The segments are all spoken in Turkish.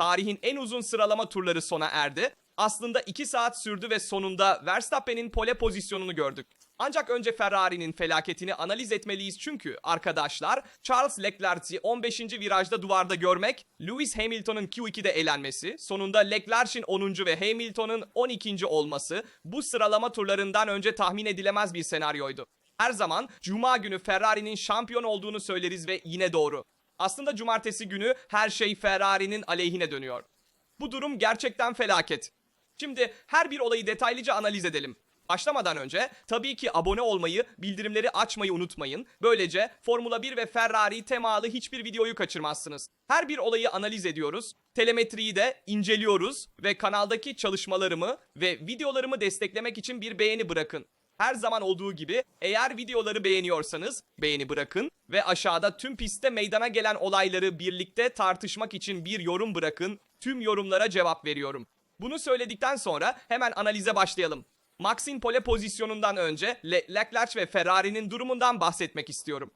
Tarihin en uzun sıralama turları sona erdi. Aslında 2 saat sürdü ve sonunda Verstappen'in pole pozisyonunu gördük. Ancak önce Ferrari'nin felaketini analiz etmeliyiz çünkü arkadaşlar Charles Leclerc'i 15. virajda duvarda görmek, Lewis Hamilton'ın Q2'de elenmesi, sonunda Leclerc'in 10. ve Hamilton'ın 12. olması bu sıralama turlarından önce tahmin edilemez bir senaryoydu. Her zaman Cuma günü Ferrari'nin şampiyon olduğunu söyleriz ve yine doğru. Aslında cumartesi günü her şey Ferrari'nin aleyhine dönüyor. Bu durum gerçekten felaket. Şimdi her bir olayı detaylıca analiz edelim. Başlamadan önce tabii ki abone olmayı, bildirimleri açmayı unutmayın. Böylece Formula 1 ve Ferrari temalı hiçbir videoyu kaçırmazsınız. Her bir olayı analiz ediyoruz. Telemetriyi de inceliyoruz ve kanaldaki çalışmalarımı ve videolarımı desteklemek için bir beğeni bırakın. Her zaman olduğu gibi eğer videoları beğeniyorsanız beğeni bırakın ve aşağıda tüm pistte meydana gelen olayları birlikte tartışmak için bir yorum bırakın. Tüm yorumlara cevap veriyorum. Bunu söyledikten sonra hemen analize başlayalım. Max'in pole pozisyonundan önce Le- Leclerc ve Ferrari'nin durumundan bahsetmek istiyorum.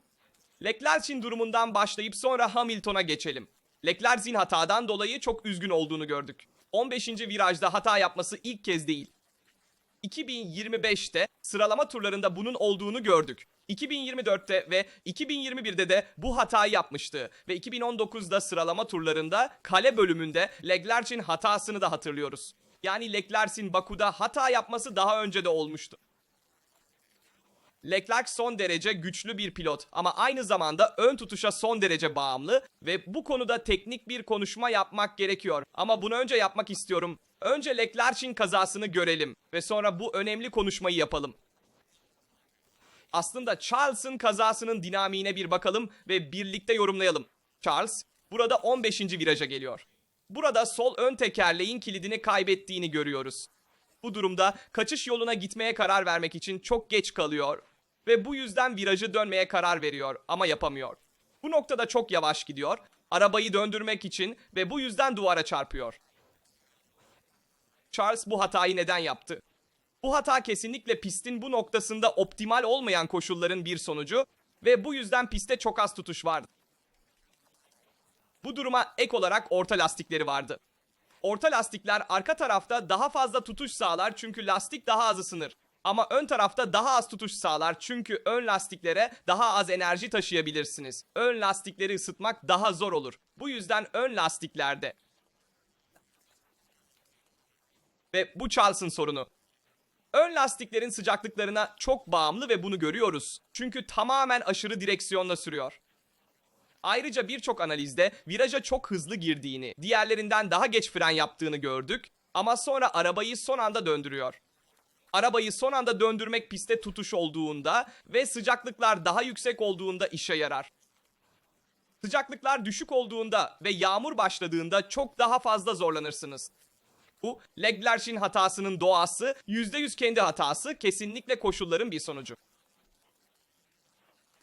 Leclerc'in durumundan başlayıp sonra Hamilton'a geçelim. Leclerc'in hatadan dolayı çok üzgün olduğunu gördük. 15. virajda hata yapması ilk kez değil. 2025'te sıralama turlarında bunun olduğunu gördük. 2024'te ve 2021'de de bu hatayı yapmıştı ve 2019'da sıralama turlarında kale bölümünde Leclerc'in hatasını da hatırlıyoruz. Yani Leclerc'in Baku'da hata yapması daha önce de olmuştu. Leclerc son derece güçlü bir pilot ama aynı zamanda ön tutuşa son derece bağımlı ve bu konuda teknik bir konuşma yapmak gerekiyor. Ama bunu önce yapmak istiyorum. Önce Leclerc'in kazasını görelim ve sonra bu önemli konuşmayı yapalım. Aslında Charles'ın kazasının dinamiğine bir bakalım ve birlikte yorumlayalım. Charles burada 15. viraja geliyor. Burada sol ön tekerleğin kilidini kaybettiğini görüyoruz. Bu durumda kaçış yoluna gitmeye karar vermek için çok geç kalıyor ve bu yüzden virajı dönmeye karar veriyor ama yapamıyor. Bu noktada çok yavaş gidiyor, arabayı döndürmek için ve bu yüzden duvara çarpıyor. Charles bu hatayı neden yaptı? Bu hata kesinlikle pistin bu noktasında optimal olmayan koşulların bir sonucu ve bu yüzden piste çok az tutuş vardı. Bu duruma ek olarak orta lastikleri vardı. Orta lastikler arka tarafta daha fazla tutuş sağlar çünkü lastik daha az ısınır. Ama ön tarafta daha az tutuş sağlar çünkü ön lastiklere daha az enerji taşıyabilirsiniz. Ön lastikleri ısıtmak daha zor olur. Bu yüzden ön lastiklerde. Ve bu Charles'ın sorunu. Ön lastiklerin sıcaklıklarına çok bağımlı ve bunu görüyoruz. Çünkü tamamen aşırı direksiyonla sürüyor. Ayrıca birçok analizde viraja çok hızlı girdiğini, diğerlerinden daha geç fren yaptığını gördük ama sonra arabayı son anda döndürüyor. Arabayı son anda döndürmek piste tutuş olduğunda ve sıcaklıklar daha yüksek olduğunda işe yarar. Sıcaklıklar düşük olduğunda ve yağmur başladığında çok daha fazla zorlanırsınız. Bu Leclerc'in hatasının doğası, %100 kendi hatası, kesinlikle koşulların bir sonucu.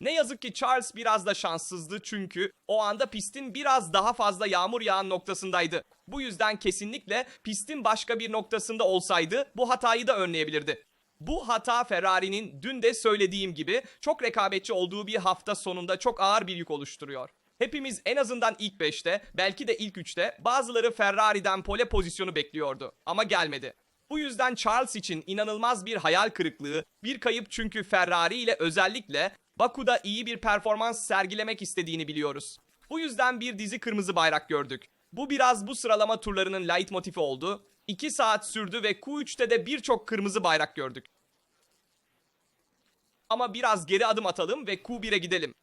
Ne yazık ki Charles biraz da şanssızdı çünkü o anda pistin biraz daha fazla yağmur yağan noktasındaydı. Bu yüzden kesinlikle pistin başka bir noktasında olsaydı bu hatayı da önleyebilirdi. Bu hata Ferrari'nin dün de söylediğim gibi çok rekabetçi olduğu bir hafta sonunda çok ağır bir yük oluşturuyor. Hepimiz en azından ilk 5'te, belki de ilk 3'te bazıları Ferrari'den pole pozisyonu bekliyordu ama gelmedi. Bu yüzden Charles için inanılmaz bir hayal kırıklığı, bir kayıp çünkü Ferrari ile özellikle Baku'da iyi bir performans sergilemek istediğini biliyoruz. Bu yüzden bir dizi kırmızı bayrak gördük. Bu biraz bu sıralama turlarının light motifi oldu. 2 saat sürdü ve Q3'te de birçok kırmızı bayrak gördük. Ama biraz geri adım atalım ve Q1'e gidelim.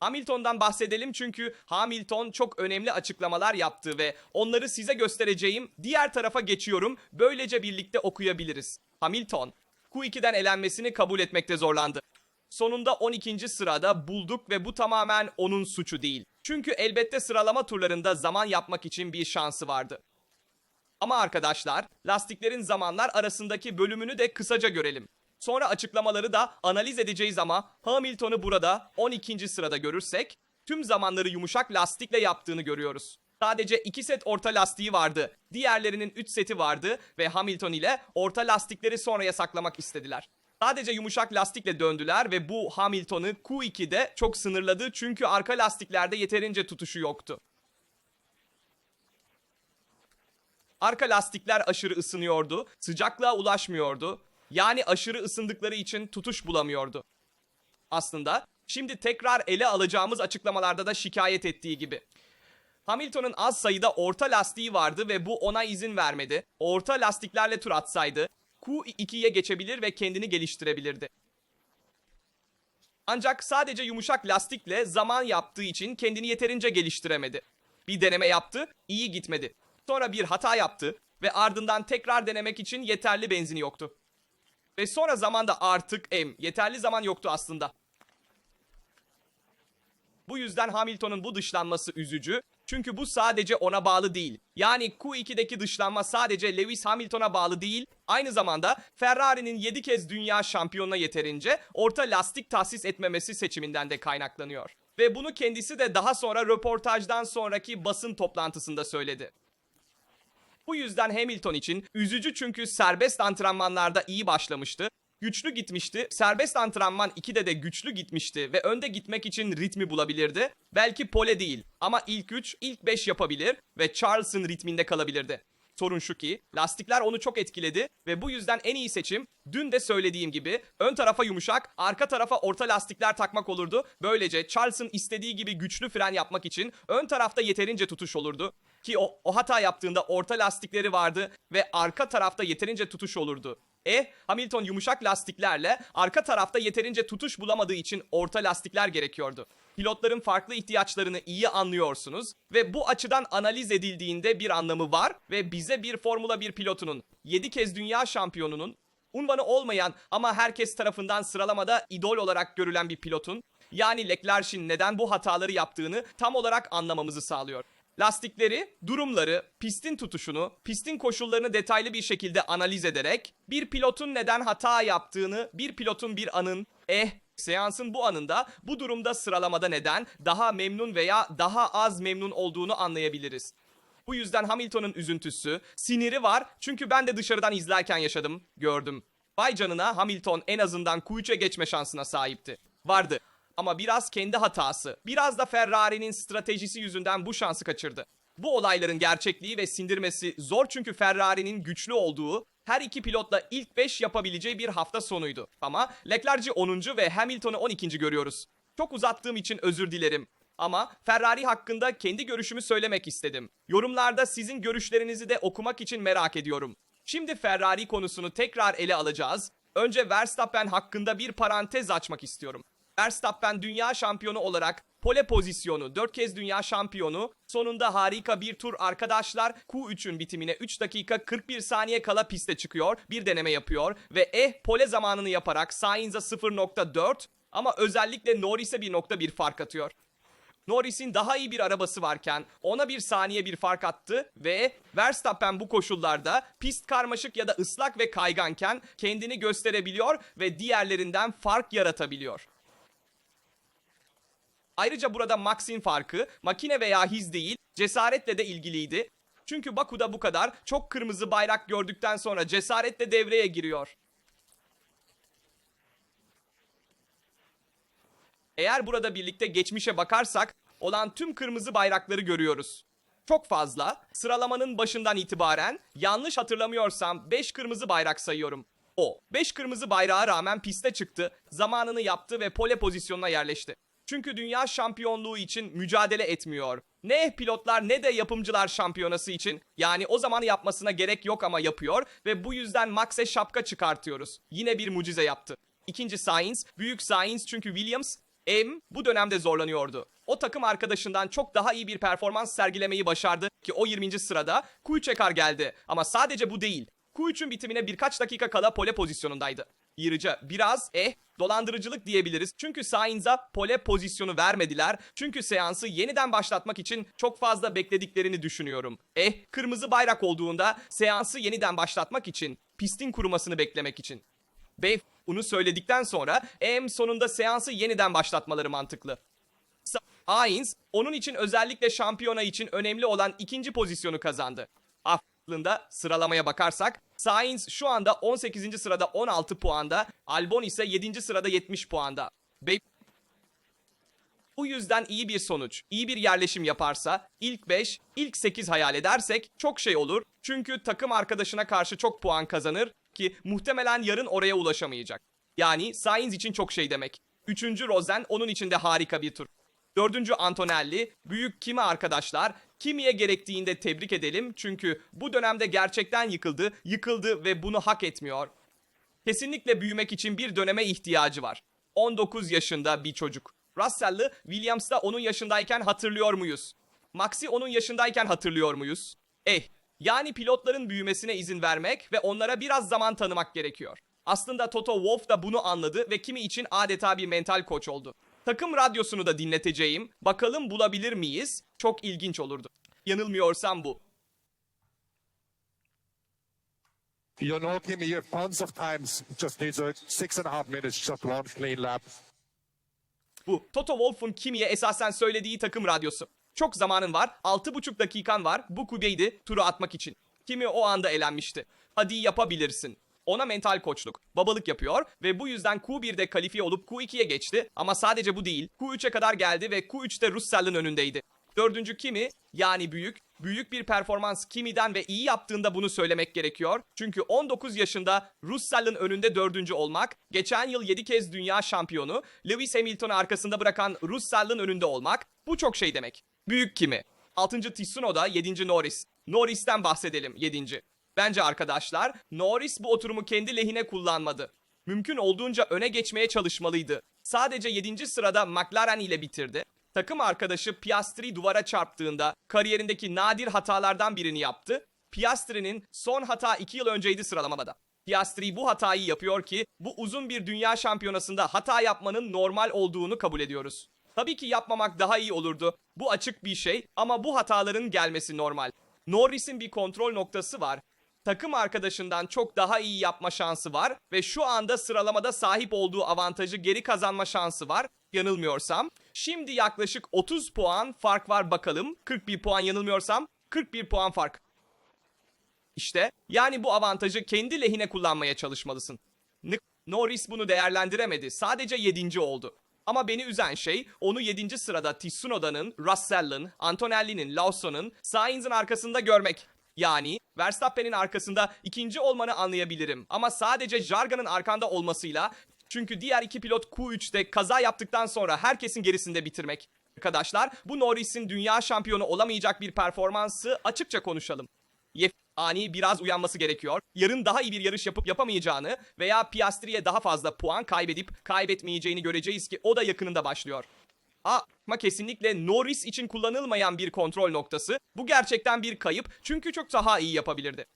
Hamilton'dan bahsedelim çünkü Hamilton çok önemli açıklamalar yaptı ve onları size göstereceğim. Diğer tarafa geçiyorum. Böylece birlikte okuyabiliriz. Hamilton, Q2'den elenmesini kabul etmekte zorlandı. Sonunda 12. sırada bulduk ve bu tamamen onun suçu değil. Çünkü elbette sıralama turlarında zaman yapmak için bir şansı vardı. Ama arkadaşlar, lastiklerin zamanlar arasındaki bölümünü de kısaca görelim. Sonra açıklamaları da analiz edeceğiz ama Hamilton'u burada 12. sırada görürsek tüm zamanları yumuşak lastikle yaptığını görüyoruz. Sadece 2 set orta lastiği vardı. Diğerlerinin 3 seti vardı ve Hamilton ile orta lastikleri sonraya saklamak istediler. Sadece yumuşak lastikle döndüler ve bu Hamilton'ı Q2'de çok sınırladı çünkü arka lastiklerde yeterince tutuşu yoktu. Arka lastikler aşırı ısınıyordu, sıcaklığa ulaşmıyordu. Yani aşırı ısındıkları için tutuş bulamıyordu. Aslında şimdi tekrar ele alacağımız açıklamalarda da şikayet ettiği gibi. Hamilton'ın az sayıda orta lastiği vardı ve bu ona izin vermedi. Orta lastiklerle tur atsaydı Q2'ye geçebilir ve kendini geliştirebilirdi. Ancak sadece yumuşak lastikle zaman yaptığı için kendini yeterince geliştiremedi. Bir deneme yaptı, iyi gitmedi. Sonra bir hata yaptı ve ardından tekrar denemek için yeterli benzini yoktu. Ve sonra zamanda artık em, yeterli zaman yoktu aslında. Bu yüzden Hamilton'un bu dışlanması üzücü. Çünkü bu sadece ona bağlı değil. Yani Q2'deki dışlanma sadece Lewis Hamilton'a bağlı değil. Aynı zamanda Ferrari'nin 7 kez dünya şampiyonuna yeterince orta lastik tahsis etmemesi seçiminden de kaynaklanıyor. Ve bunu kendisi de daha sonra röportajdan sonraki basın toplantısında söyledi. Bu yüzden Hamilton için üzücü çünkü serbest antrenmanlarda iyi başlamıştı. Güçlü gitmişti. Serbest antrenman 2'de de güçlü gitmişti ve önde gitmek için ritmi bulabilirdi. Belki pole değil ama ilk 3, ilk 5 yapabilir ve Charles'ın ritminde kalabilirdi. Sorun şu ki lastikler onu çok etkiledi ve bu yüzden en iyi seçim dün de söylediğim gibi ön tarafa yumuşak, arka tarafa orta lastikler takmak olurdu. Böylece Charles'ın istediği gibi güçlü fren yapmak için ön tarafta yeterince tutuş olurdu. Ki o, o hata yaptığında orta lastikleri vardı ve arka tarafta yeterince tutuş olurdu. E Hamilton yumuşak lastiklerle arka tarafta yeterince tutuş bulamadığı için orta lastikler gerekiyordu. Pilotların farklı ihtiyaçlarını iyi anlıyorsunuz ve bu açıdan analiz edildiğinde bir anlamı var ve bize bir Formula 1 pilotunun 7 kez dünya şampiyonunun unvanı olmayan ama herkes tarafından sıralamada idol olarak görülen bir pilotun yani Leclerc'in neden bu hataları yaptığını tam olarak anlamamızı sağlıyor. Lastikleri, durumları, pistin tutuşunu, pistin koşullarını detaylı bir şekilde analiz ederek bir pilotun neden hata yaptığını, bir pilotun bir anın, eh seansın bu anında bu durumda sıralamada neden daha memnun veya daha az memnun olduğunu anlayabiliriz. Bu yüzden Hamilton'ın üzüntüsü, siniri var çünkü ben de dışarıdan izlerken yaşadım, gördüm. Vay canına Hamilton en azından Q3'e geçme şansına sahipti. Vardı. Ama biraz kendi hatası, biraz da Ferrari'nin stratejisi yüzünden bu şansı kaçırdı. Bu olayların gerçekliği ve sindirmesi zor çünkü Ferrari'nin güçlü olduğu, her iki pilotla ilk 5 yapabileceği bir hafta sonuydu. Ama Leclerc'i 10. ve Hamilton'ı 12. görüyoruz. Çok uzattığım için özür dilerim. Ama Ferrari hakkında kendi görüşümü söylemek istedim. Yorumlarda sizin görüşlerinizi de okumak için merak ediyorum. Şimdi Ferrari konusunu tekrar ele alacağız. Önce Verstappen hakkında bir parantez açmak istiyorum. Verstappen dünya şampiyonu olarak pole pozisyonu, 4 kez dünya şampiyonu, sonunda harika bir tur arkadaşlar Q3'ün bitimine 3 dakika 41 saniye kala piste çıkıyor, bir deneme yapıyor ve eh pole zamanını yaparak Sainz'a 0.4 ama özellikle Norris'e 1.1 fark atıyor. Norris'in daha iyi bir arabası varken ona bir saniye bir fark attı ve Verstappen bu koşullarda pist karmaşık ya da ıslak ve kayganken kendini gösterebiliyor ve diğerlerinden fark yaratabiliyor. Ayrıca burada Max'in farkı makine veya his değil cesaretle de ilgiliydi. Çünkü Baku'da bu kadar çok kırmızı bayrak gördükten sonra cesaretle devreye giriyor. Eğer burada birlikte geçmişe bakarsak olan tüm kırmızı bayrakları görüyoruz. Çok fazla. Sıralamanın başından itibaren yanlış hatırlamıyorsam 5 kırmızı bayrak sayıyorum. O 5 kırmızı bayrağa rağmen piste çıktı, zamanını yaptı ve pole pozisyonuna yerleşti. Çünkü dünya şampiyonluğu için mücadele etmiyor. Ne pilotlar ne de yapımcılar şampiyonası için. Yani o zaman yapmasına gerek yok ama yapıyor ve bu yüzden Max'e şapka çıkartıyoruz. Yine bir mucize yaptı. İkinci Sainz, büyük Sainz çünkü Williams M bu dönemde zorlanıyordu. O takım arkadaşından çok daha iyi bir performans sergilemeyi başardı ki o 20. sırada Kuyçekar geldi. Ama sadece bu değil. Q3'ün bitimine birkaç dakika kala pole pozisyonundaydı. Ayrıca biraz eh dolandırıcılık diyebiliriz. Çünkü Sainz'a pole pozisyonu vermediler. Çünkü seansı yeniden başlatmak için çok fazla beklediklerini düşünüyorum. Eh kırmızı bayrak olduğunda seansı yeniden başlatmak için pistin kurumasını beklemek için. Ve bunu söyledikten sonra em sonunda seansı yeniden başlatmaları mantıklı. Sainz onun için özellikle şampiyona için önemli olan ikinci pozisyonu kazandı. Aslında sıralamaya bakarsak Sainz şu anda 18. sırada 16 puanda, Albon ise 7. sırada 70 puanda. Ve Bu yüzden iyi bir sonuç, iyi bir yerleşim yaparsa ilk 5, ilk 8 hayal edersek çok şey olur. Çünkü takım arkadaşına karşı çok puan kazanır ki muhtemelen yarın oraya ulaşamayacak. Yani Sainz için çok şey demek. Üçüncü Rosen onun için de harika bir tur. Dördüncü Antonelli, büyük Kimi arkadaşlar. Kimi'ye gerektiğinde tebrik edelim çünkü bu dönemde gerçekten yıkıldı, yıkıldı ve bunu hak etmiyor. Kesinlikle büyümek için bir döneme ihtiyacı var. 19 yaşında bir çocuk. Russell'ı Williams'da onun yaşındayken hatırlıyor muyuz? Max'i onun yaşındayken hatırlıyor muyuz? Eh, yani pilotların büyümesine izin vermek ve onlara biraz zaman tanımak gerekiyor. Aslında Toto Wolff da bunu anladı ve kimi için adeta bir mental koç oldu. Takım radyosunu da dinleteceğim. Bakalım bulabilir miyiz? Çok ilginç olurdu. Yanılmıyorsam bu. You know, Kimmy, you tons of times just needs a six and a half minutes, just one clean lap. Bu Toto Wolff'un Kimi'ye esasen söylediği takım radyosu. Çok zamanın var, 6,5 dakikan var. Bu kubeydi turu atmak için. Kimi o anda elenmişti. Hadi yapabilirsin. Ona mental koçluk, babalık yapıyor ve bu yüzden Q1'de kalifiye olup Q2'ye geçti. Ama sadece bu değil, Q3'e kadar geldi ve Q3'te Russell'ın önündeydi. Dördüncü Kimi, yani büyük, büyük bir performans Kimi'den ve iyi yaptığında bunu söylemek gerekiyor. Çünkü 19 yaşında Russell'ın önünde dördüncü olmak, geçen yıl 7 kez dünya şampiyonu, Lewis Hamilton'u arkasında bırakan Russell'ın önünde olmak, bu çok şey demek. Büyük Kimi. 6. Tsunoda, 7. Norris. Norris'ten bahsedelim 7. Bence arkadaşlar Norris bu oturumu kendi lehine kullanmadı. Mümkün olduğunca öne geçmeye çalışmalıydı. Sadece 7. sırada McLaren ile bitirdi. Takım arkadaşı Piastri duvara çarptığında kariyerindeki nadir hatalardan birini yaptı. Piastri'nin son hata 2 yıl önceydi sıralamada. Piastri bu hatayı yapıyor ki bu uzun bir dünya şampiyonasında hata yapmanın normal olduğunu kabul ediyoruz. Tabii ki yapmamak daha iyi olurdu. Bu açık bir şey ama bu hataların gelmesi normal. Norris'in bir kontrol noktası var. Takım arkadaşından çok daha iyi yapma şansı var ve şu anda sıralamada sahip olduğu avantajı geri kazanma şansı var. Yanılmıyorsam. Şimdi yaklaşık 30 puan fark var bakalım. 41 puan yanılmıyorsam 41 puan fark. İşte yani bu avantajı kendi lehine kullanmaya çalışmalısın. Norris bunu değerlendiremedi. Sadece 7. oldu. Ama beni üzen şey onu 7. sırada Tsunoda'nın, Russell'ın, Antonelli'nin, Lawson'ın, Sainz'in arkasında görmek. Yani Verstappen'in arkasında ikinci olmanı anlayabilirim. Ama sadece Jargan'ın arkanda olmasıyla çünkü diğer iki pilot Q3'te kaza yaptıktan sonra herkesin gerisinde bitirmek. Arkadaşlar bu Norris'in dünya şampiyonu olamayacak bir performansı açıkça konuşalım. Yef ani biraz uyanması gerekiyor. Yarın daha iyi bir yarış yapıp yapamayacağını veya Piastri'ye daha fazla puan kaybedip kaybetmeyeceğini göreceğiz ki o da yakınında başlıyor. Ama kesinlikle Norris için kullanılmayan bir kontrol noktası. Bu gerçekten bir kayıp çünkü çok daha iyi yapabilirdi.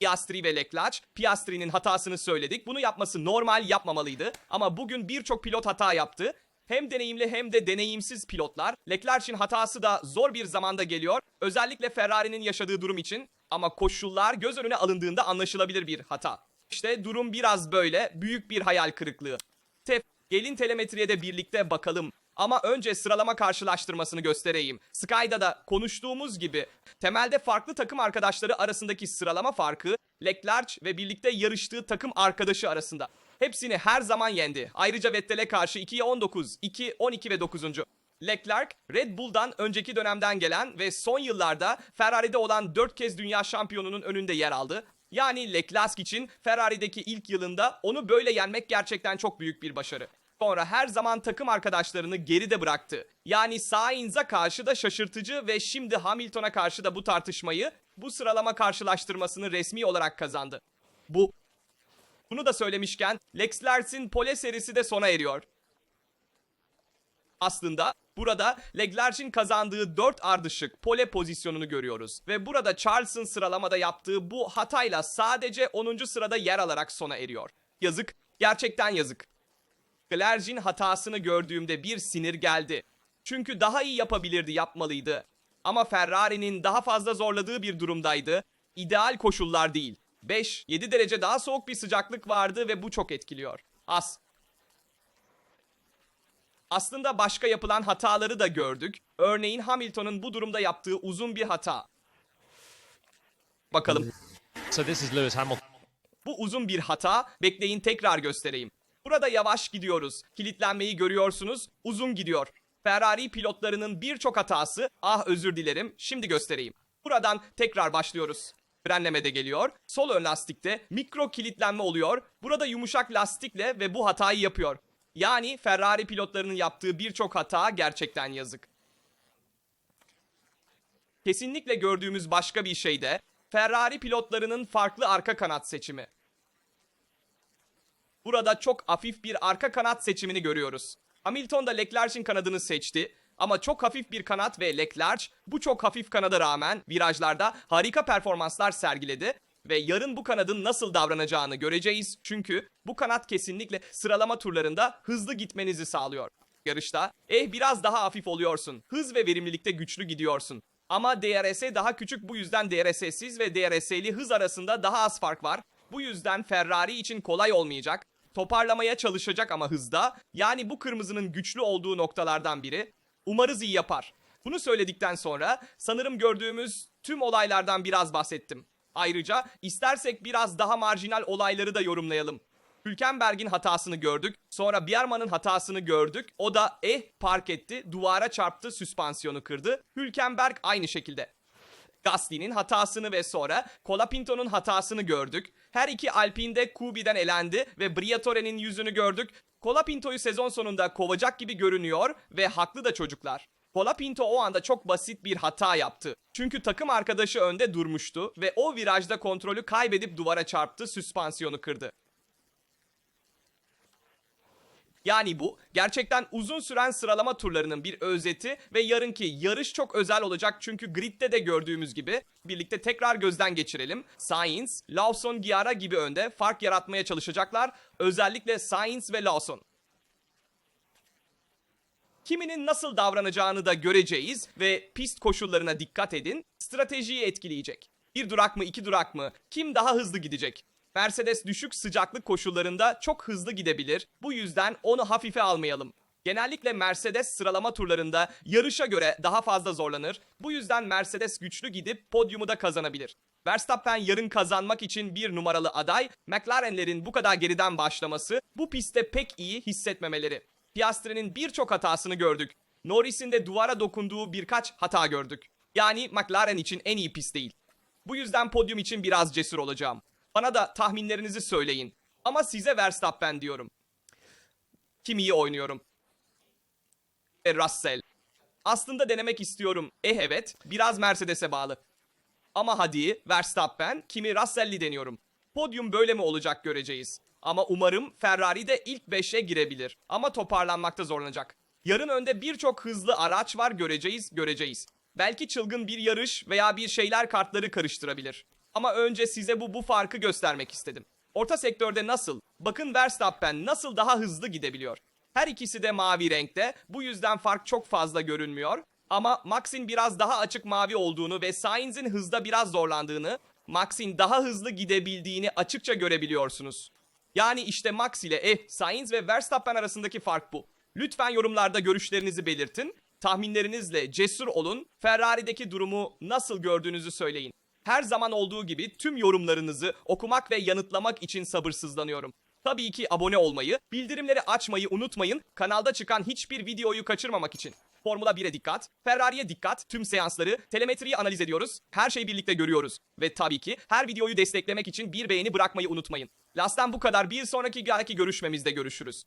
Piastri ve Leclerc, Piastri'nin hatasını söyledik. Bunu yapması normal yapmamalıydı. Ama bugün birçok pilot hata yaptı. Hem deneyimli hem de deneyimsiz pilotlar. Leclerc'in hatası da zor bir zamanda geliyor. Özellikle Ferrari'nin yaşadığı durum için. Ama koşullar göz önüne alındığında anlaşılabilir bir hata. İşte durum biraz böyle. Büyük bir hayal kırıklığı. Tef, gelin telemetriye de birlikte bakalım. Ama önce sıralama karşılaştırmasını göstereyim. Sky'da da konuştuğumuz gibi temelde farklı takım arkadaşları arasındaki sıralama farkı Leclerc ve birlikte yarıştığı takım arkadaşı arasında. Hepsini her zaman yendi. Ayrıca Vettel'e karşı 2'ye 19, 2, 12 ve 9. Leclerc, Red Bull'dan önceki dönemden gelen ve son yıllarda Ferrari'de olan 4 kez dünya şampiyonunun önünde yer aldı. Yani Leclerc için Ferrari'deki ilk yılında onu böyle yenmek gerçekten çok büyük bir başarı. Sonra her zaman takım arkadaşlarını geride bıraktı. Yani Sainz'a karşı da şaşırtıcı ve şimdi Hamilton'a karşı da bu tartışmayı, bu sıralama karşılaştırmasını resmi olarak kazandı. Bu bunu da söylemişken Leclerc'in pole serisi de sona eriyor. Aslında burada Leclerc'in kazandığı 4 ardışık pole pozisyonunu görüyoruz. Ve burada Charles'ın sıralamada yaptığı bu hatayla sadece 10. sırada yer alarak sona eriyor. Yazık, gerçekten yazık. Leclerc'in hatasını gördüğümde bir sinir geldi. Çünkü daha iyi yapabilirdi, yapmalıydı. Ama Ferrari'nin daha fazla zorladığı bir durumdaydı. İdeal koşullar değil. 5-7 derece daha soğuk bir sıcaklık vardı ve bu çok etkiliyor. As. Aslında başka yapılan hataları da gördük. Örneğin Hamilton'ın bu durumda yaptığı uzun bir hata. Bakalım. So this is Lewis Hamilton. Bu uzun bir hata. Bekleyin tekrar göstereyim. Burada yavaş gidiyoruz. Kilitlenmeyi görüyorsunuz. Uzun gidiyor. Ferrari pilotlarının birçok hatası, ah özür dilerim, şimdi göstereyim. Buradan tekrar başlıyoruz. Frenleme de geliyor. Sol ön lastikte mikro kilitlenme oluyor. Burada yumuşak lastikle ve bu hatayı yapıyor. Yani Ferrari pilotlarının yaptığı birçok hata gerçekten yazık. Kesinlikle gördüğümüz başka bir şey de Ferrari pilotlarının farklı arka kanat seçimi. Burada çok hafif bir arka kanat seçimini görüyoruz. Hamilton da Leclerc'in kanadını seçti ama çok hafif bir kanat ve Leclerc bu çok hafif kanada rağmen virajlarda harika performanslar sergiledi ve yarın bu kanadın nasıl davranacağını göreceğiz. Çünkü bu kanat kesinlikle sıralama turlarında hızlı gitmenizi sağlıyor. Yarışta eh biraz daha hafif oluyorsun. Hız ve verimlilikte güçlü gidiyorsun. Ama DRS daha küçük bu yüzden DRS'siz ve DRS'li hız arasında daha az fark var. Bu yüzden Ferrari için kolay olmayacak. Toparlamaya çalışacak ama hızda. Yani bu kırmızının güçlü olduğu noktalardan biri. Umarız iyi yapar. Bunu söyledikten sonra sanırım gördüğümüz tüm olaylardan biraz bahsettim. Ayrıca istersek biraz daha marjinal olayları da yorumlayalım. Hülkenberg'in hatasını gördük. Sonra Biermann'ın hatasını gördük. O da eh park etti, duvara çarptı, süspansiyonu kırdı. Hülkenberg aynı şekilde. Gasly'nin hatasını ve sonra Colapinto'nun hatasını gördük. Her iki Alpine'de Kubi'den elendi ve Briatore'nin yüzünü gördük. Colapinto'yu sezon sonunda kovacak gibi görünüyor ve haklı da çocuklar. Colapinto o anda çok basit bir hata yaptı. Çünkü takım arkadaşı önde durmuştu ve o virajda kontrolü kaybedip duvara çarptı, süspansiyonu kırdı. Yani bu gerçekten uzun süren sıralama turlarının bir özeti ve yarınki yarış çok özel olacak çünkü gridde de gördüğümüz gibi birlikte tekrar gözden geçirelim. Sainz, Lawson, Giara gibi önde fark yaratmaya çalışacaklar. Özellikle Sainz ve Lawson. Kiminin nasıl davranacağını da göreceğiz ve pist koşullarına dikkat edin. Stratejiyi etkileyecek. Bir durak mı, iki durak mı? Kim daha hızlı gidecek? Mercedes düşük sıcaklık koşullarında çok hızlı gidebilir. Bu yüzden onu hafife almayalım. Genellikle Mercedes sıralama turlarında yarışa göre daha fazla zorlanır. Bu yüzden Mercedes güçlü gidip podyumu da kazanabilir. Verstappen yarın kazanmak için bir numaralı aday. McLaren'lerin bu kadar geriden başlaması bu pistte pek iyi hissetmemeleri. Piastri'nin birçok hatasını gördük. Norris'in de duvara dokunduğu birkaç hata gördük. Yani McLaren için en iyi pist değil. Bu yüzden podyum için biraz cesur olacağım. Bana da tahminlerinizi söyleyin. Ama size Verstappen diyorum. Kim iyi oynuyorum? E, Russell. Aslında denemek istiyorum. Eh evet, biraz Mercedes'e bağlı. Ama hadi Verstappen, kimi Russell'li deniyorum. Podyum böyle mi olacak göreceğiz. Ama umarım Ferrari de ilk 5'e girebilir. Ama toparlanmakta zorlanacak. Yarın önde birçok hızlı araç var göreceğiz, göreceğiz. Belki çılgın bir yarış veya bir şeyler kartları karıştırabilir. Ama önce size bu bu farkı göstermek istedim. Orta sektörde nasıl? Bakın Verstappen nasıl daha hızlı gidebiliyor. Her ikisi de mavi renkte. Bu yüzden fark çok fazla görünmüyor. Ama Max'in biraz daha açık mavi olduğunu ve Sainz'in hızda biraz zorlandığını, Max'in daha hızlı gidebildiğini açıkça görebiliyorsunuz. Yani işte Max ile eh Sainz ve Verstappen arasındaki fark bu. Lütfen yorumlarda görüşlerinizi belirtin. Tahminlerinizle cesur olun. Ferrari'deki durumu nasıl gördüğünüzü söyleyin. Her zaman olduğu gibi tüm yorumlarınızı okumak ve yanıtlamak için sabırsızlanıyorum. Tabii ki abone olmayı, bildirimleri açmayı unutmayın. Kanalda çıkan hiçbir videoyu kaçırmamak için. Formula 1'e dikkat, Ferrari'ye dikkat, tüm seansları, telemetriyi analiz ediyoruz. Her şeyi birlikte görüyoruz. Ve tabii ki her videoyu desteklemek için bir beğeni bırakmayı unutmayın. Last'tan bu kadar. Bir sonraki görüşmemizde görüşürüz.